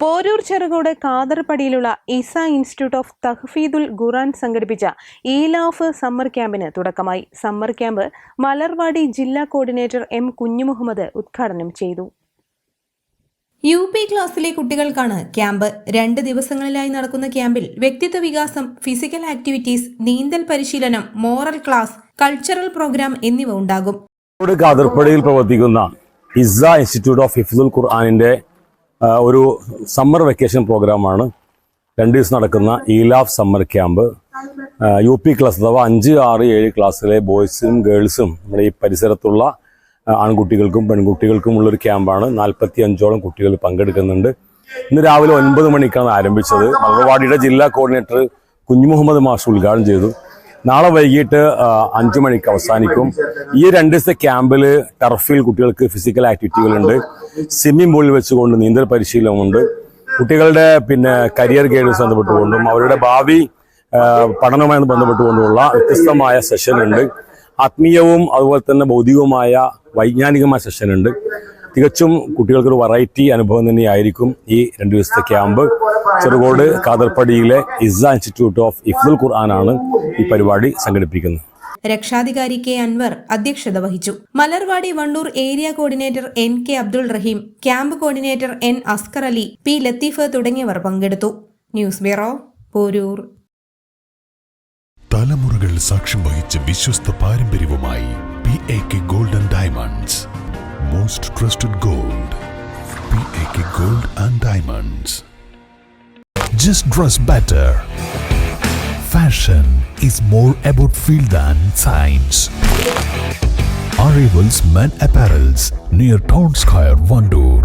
Poroor Cherukode കാതർപടിയിലുള്ള Isa institute of Tahfeedul Quran സംഘടിപ്പിച്ച Eelaf summer ക്യാമ്പിന് തുടക്കമായി. സമ്മർ ക്യാമ്പ് മലർവാടി ജില്ലാ കോർഡിനേറ്റർ എം കുഞ്ഞുമുഹമ്മദ് ഉദ്ഘാടനം ചെയ്തു. യു പി ക്ലാസ്സിലെ കുട്ടികൾക്കാണ് ക്യാമ്പ്. രണ്ട് ദിവസങ്ങളിലായി നടക്കുന്ന ക്യാമ്പിൽ വ്യക്തിത്വ വികാസം ഫിസിക്കൽ ആക്ടിവിറ്റീസ് നീന്തൽ പരിശീലനം മോറൽ ക്ലാസ് കൾച്ചറൽ പ്രോഗ്രാം എന്നിവ ഉണ്ടാകും. കാതർപ്പടിയിൽ പ്രവർത്തിക്കുന്ന ഇസ ഇൻസ്റ്റിറ്റ്യൂട്ട് ഓഫ് ഹിഫ്ദുൽ ഖുർആാനിന്റെ ഒരു സമ്മർ വെക്കേഷൻ പ്രോഗ്രാമാണ് രണ്ട് ദിവസം നടക്കുന്ന Eelaf summer camp U P class അഥവാ അഞ്ച് ആറ് ഏഴ് ക്ലാസ്സിലെ ബോയ്സും ഗേൾസും നമ്മുടെ ഈ പരിസരത്തുള്ള ആൺകുട്ടികൾക്കും പെൺകുട്ടികൾക്കും ഉള്ളൊരു ക്യാമ്പാണ് നാൽപ്പത്തി അഞ്ചോളം കുട്ടികൾ പങ്കെടുക്കുന്നുണ്ട്. ഇന്ന് രാവിലെ ഒൻപത് മണിക്കാണ് ആരംഭിച്ചത്. മലർവാടിയുടെ ജില്ലാ കോർഡിനേറ്റർ കുഞ്ഞുമുഹമ്മദ് മാഷ് ഉദ്ഘാടനം ചെയ്തു. നാളെ വൈകിട്ട് അഞ്ചു മണിക്ക് അവസാനിക്കും. ഈ രണ്ട് ദിവസത്തെ ക്യാമ്പിൽ ടർഫിൽ കുട്ടികൾക്ക് ഫിസിക്കൽ ആക്ടിവിറ്റികളുണ്ട് സ്വിമ്മിംഗ് പൂളിൽ വെച്ചുകൊണ്ട് നീന്തൽ പരിശീലനമുണ്ട്. കുട്ടികളുടെ പിന്നെ കരിയർ ഗൈഡൻസ് ബന്ധപ്പെട്ടുകൊണ്ടും അവരുടെ ഭാവി പഠനവുമായി ബന്ധപ്പെട്ടുകൊണ്ടുമുള്ള വ്യത്യസ്തമായ സെഷനുണ്ട് ആത്മീയവും അതുപോലെ തന്നെ ഭൗതികവുമായ വൈജ്ഞാനികമായ സെഷനുണ്ട് തികച്ചും കുട്ടികൾക്കൊരു വെറൈറ്റി അനുഭവം തന്നെയായിരിക്കും ഈ രണ്ട് ദിവസത്തെ ക്യാമ്പ്. ചെറുകോട് കാതർപ്പടിയിലെ ഇസ ഇൻസ്റ്റിറ്റ്യൂട്ട് ഓഫ് ഇഫ്ദുൽ ആണ് ഈ പരിപാടി സംഘടിപ്പിക്കുന്നത്. രക്ഷാധികാരി കെ അൻവർ അധ്യക്ഷത വഹിച്ചു. Malarvadi Vannur area coordinator N K Abdul Raheem camp coordinator N Askar Ali P Latheef തുടങ്ങിയവർ പങ്കെടുത്തു. News bureau Poroor. തലമുറകൾ സാക്ഷ്യം വഹിച്ച വിശ്വസ്ത പാരമ്പര്യവുമായി P A K golden diamonds. Most trusted gold P A K gold and diamonds just dress better fashion is more about feel than science. Arrivals Men Apparels near Town Square, Vandoor.